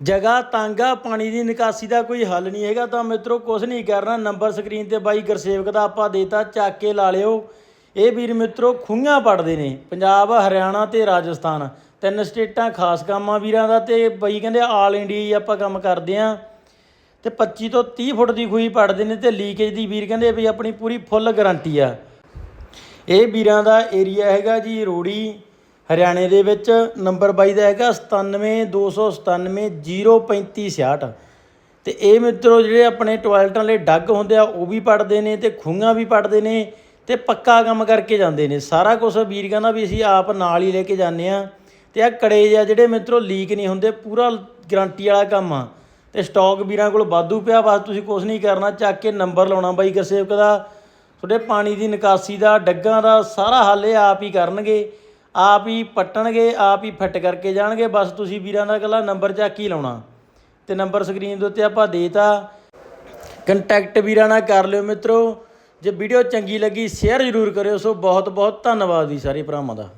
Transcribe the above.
ਜਗ੍ਹਾ ਤਾਂਗਾ, ਪਾਣੀ ਦੀ ਨਿਕਾਸੀ ਦਾ ਕੋਈ ਹੱਲ ਨਹੀਂ ਹੈਗਾ, ਤਾਂ ਮਿੱਤਰੋ ਕੁਝ ਨਹੀਂ ਕਰਨਾ। ਨੰਬਰ ਸਕਰੀਨ ਤੇ ਬਾਈ ਗੁਰਸੇਵਕ ਦਾ ਆਪਾਂ ਦੇਤਾ, ਚੱਕ ਕੇ ਲਾ ਲਿਓ। ਇਹ ਵੀਰ ਮਿੱਤਰੋ ਖੂਹਾਂ ਪੜਦੇ ਨੇ, ਪੰਜਾਬ, ਹਰਿਆਣਾ ਤੇ ਰਾਜਸਥਾਨ। ਤਿੰਨ ਸਟੇਟਾਂ, ਖਾਸ ਕੰਮਾਂ ਵੀਰਾਂ ਦਾ ਤੇ ਬਈ ਕਹਿੰਦੇ ਆਲ ਇੰਡੀਆ ਹੀ ਆਪਾਂ ਕੰਮ ਕਰਦੇ ਆਂ ਤੇ 25 ਤੋਂ 30 ਫੁੱਟ ਦੀ ਖੂਹੀ ਪੜਦੇ ਨੇ ਤੇ ਲੀਕੇਜ ਦੀ ਵੀਰ ਕਹਿੰਦੇ ਵੀ ਆਪਣੀ ਪੂਰੀ ਫੁੱਲ ਗਾਰੰਟੀ ਆ। ਇਹ ਵੀਰਾਂ ਦਾ ਏਰੀਆ ਹੈਗਾ ਜੀ ਰੋੜੀ। ਹਰਿਆਣੇ ਦੇ ਵਿੱਚ ਨੰਬਰ 22 ਦਾ ਹੈਗਾ 9729703566 ਤੇ ਇਹ ਮਿੱਤਰੋ ਜਿਹੜੇ ਆਪਣੇ ਟਾਇਲਟਾਂ ਲਈ ਡੱਗ ਹੁੰਦੇ ਆ, ਉਹ ਵੀ ਪੜਦੇ ਨੇ ਤੇ ਖੂਹਾਂ ਵੀ ਪੜਦੇ ਨੇ ਤੇ ਪੱਕਾ ਕੰਮ ਕਰਕੇ ਜਾਂਦੇ ਨੇ। ਸਾਰਾ ਕੁਝ ਵੀਰ ਕਹਿੰਦਾ ਵੀ ਅਸੀਂ ਆਪ ਨਾਲ ਹੀ ਲੈ ਕੇ ਜਾਂਦੇ ਆ। ਤੇ ਆ ਕੜੇ ਆ ਜਿਹੜੇ ਮਿੱਤਰੋ, ਲੀਕ ਨਹੀਂ ਹੁੰਦੇ, ਪੂਰਾ ਗਰੰਟੀ ਵਾਲਾ ਕੰਮ ਆ। ਤੇ ਸਟਾਕ ਵੀਰਾਂ ਕੋਲ ਵਾਧੂ ਪਿਆ, ਬਸ ਤੁਸੀਂ ਕੁਝ ਨਹੀਂ ਕਰਨਾ, ਚੱਕ ਕੇ ਨੰਬਰ ਲਾਉਣਾ ਬਾਈ ਗੁਰਸੇਵਕ ਦਾ। ਤੁਹਾਡੇ ਪਾਣੀ ਦੀ ਨਿਕਾਸੀ ਦਾ, ਡੱਗਾਂ ਦਾ ਸਾਰਾ ਹੱਲ ਇਹ ਆਪ ਹੀ ਕਰਨਗੇ। ਆਪ ਹੀ ਪੱਟਣਗੇ, ਆਪ ਹੀ ਫਿੱਟ ਕਰਕੇ ਜਾਣਗੇ, ਬਸ ਤੁਸੀਂ ਵੀਰਾਂ ਦਾ ਇਕੱਲਾ ਨੰਬਰ ਚੱਕ ਹੀ ਲਾਉਣਾ। ਤੇ ਨੰਬਰ ਸਕਰੀਨ ਦੇ ਉੱਤੇ ਆਪਾਂ ਦੇਤਾ ਕੰਟੈਕਟ ਵੀਰਾਂ ਨਾਲ ਕਰ ਲਿਓ ਮਿੱਤਰੋ। ਜੇ ਵੀਡੀਓ ਚੰਗੀ ਲੱਗੀ, ਸ਼ੇਅਰ ਜ਼ਰੂਰ ਕਰਿਓ। ਸੋ ਬਹੁਤ ਬਹੁਤ ਧੰਨਵਾਦ ਜੀ ਸਾਰੇ ਭਰਾਵਾਂ ਦਾ।